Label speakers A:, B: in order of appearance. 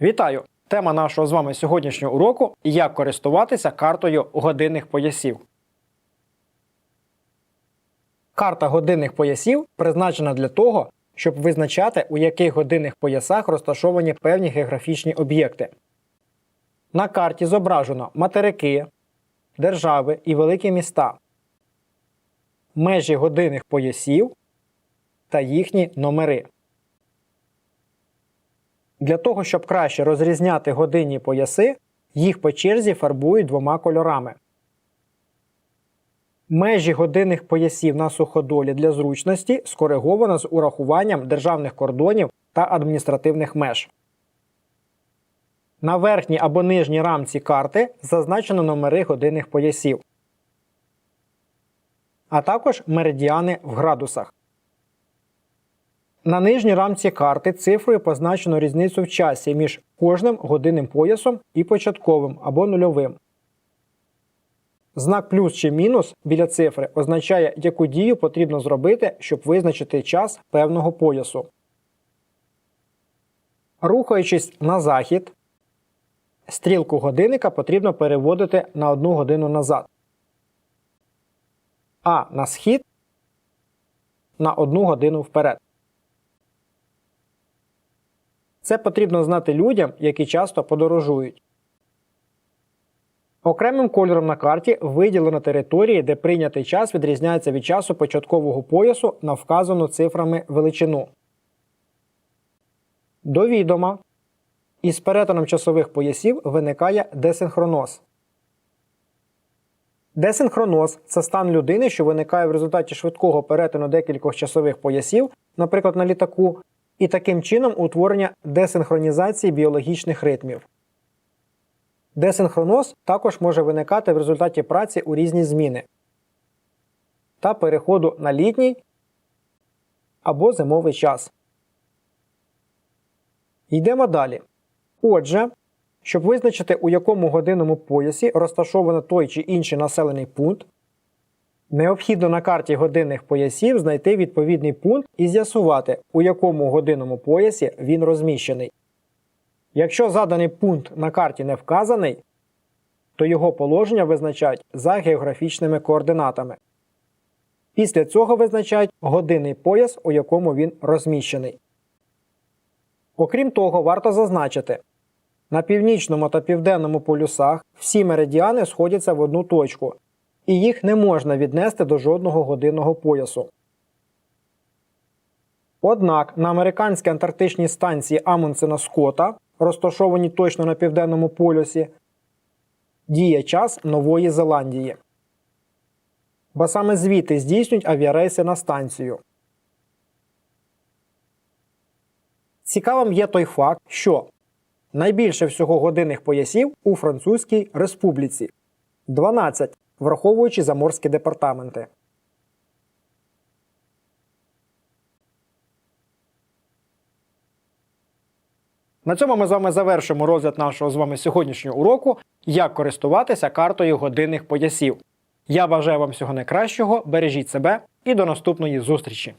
A: Вітаю! Тема нашого з вами сьогоднішнього уроку як користуватися картою годинних поясів. Карта годинних поясів призначена для того, щоб визначати, у яких годинних поясах розташовані певні географічні об'єкти. На карті зображено материки, держави і великі міста, межі годинних поясів та їхні номери. Для того, щоб краще розрізняти годинні пояси, їх по черзі фарбують двома кольорами. Межі годинних поясів на суходолі для зручності скориговано з урахуванням державних кордонів та адміністративних меж. На верхній або нижній рамці карти зазначено номери годинних поясів, а також меридіани в градусах. На нижній рамці карти цифрою позначено різницю в часі між кожним годинним поясом і початковим або нульовим. Знак плюс чи мінус біля цифри означає, яку дію потрібно зробити, щоб визначити час певного поясу. Рухаючись на захід, стрілку годинника потрібно переводити на 1 годину назад. А на схід на 1 годину вперед. Це потрібно знати людям, які часто подорожують. Окремим кольором на карті виділено території, де прийнятий час відрізняється від часу початкового поясу на вказану цифрами величину. До відома. Із перетином часових поясів виникає десинхроноз. Десинхроноз це стан людини, що виникає в результаті швидкого перетину декількох часових поясів, наприклад, на літаку, і таким чином утворення десинхронізації біологічних ритмів. Десинхроноз також може виникати в результаті праці у різні зміни та переходу на літній або зимовий час. Йдемо далі. Отже, щоб визначити, у якому годинному поясі розташовано той чи інший населений пункт, необхідно на карті годинних поясів знайти відповідний пункт і з'ясувати, у якому годинному поясі він розміщений. Якщо заданий пункт на карті не вказаний, то його положення визначають за географічними координатами. Після цього визначають годинний пояс, у якому він розміщений. Окрім того, варто зазначити, на північному та південному полюсах всі меридіани сходяться в одну точку, і їх не можна віднести до жодного годинного поясу. Однак на американській антарктичній станції Амундсена Скотта, розташованій точно на південному полюсі, діє час Нової Зеландії. Бо саме звідти здійснюють авіарейси на станцію. Цікавим є той факт, що найбільше всього годинних поясів у Французькій Республіці 12, враховуючи заморські департаменти. На цьому ми з вами завершимо розгляд нашого з вами сьогоднішнього уроку, як користуватися картою годинних поясів. Я бажаю вам всього найкращого, бережіть себе і до наступної зустрічі!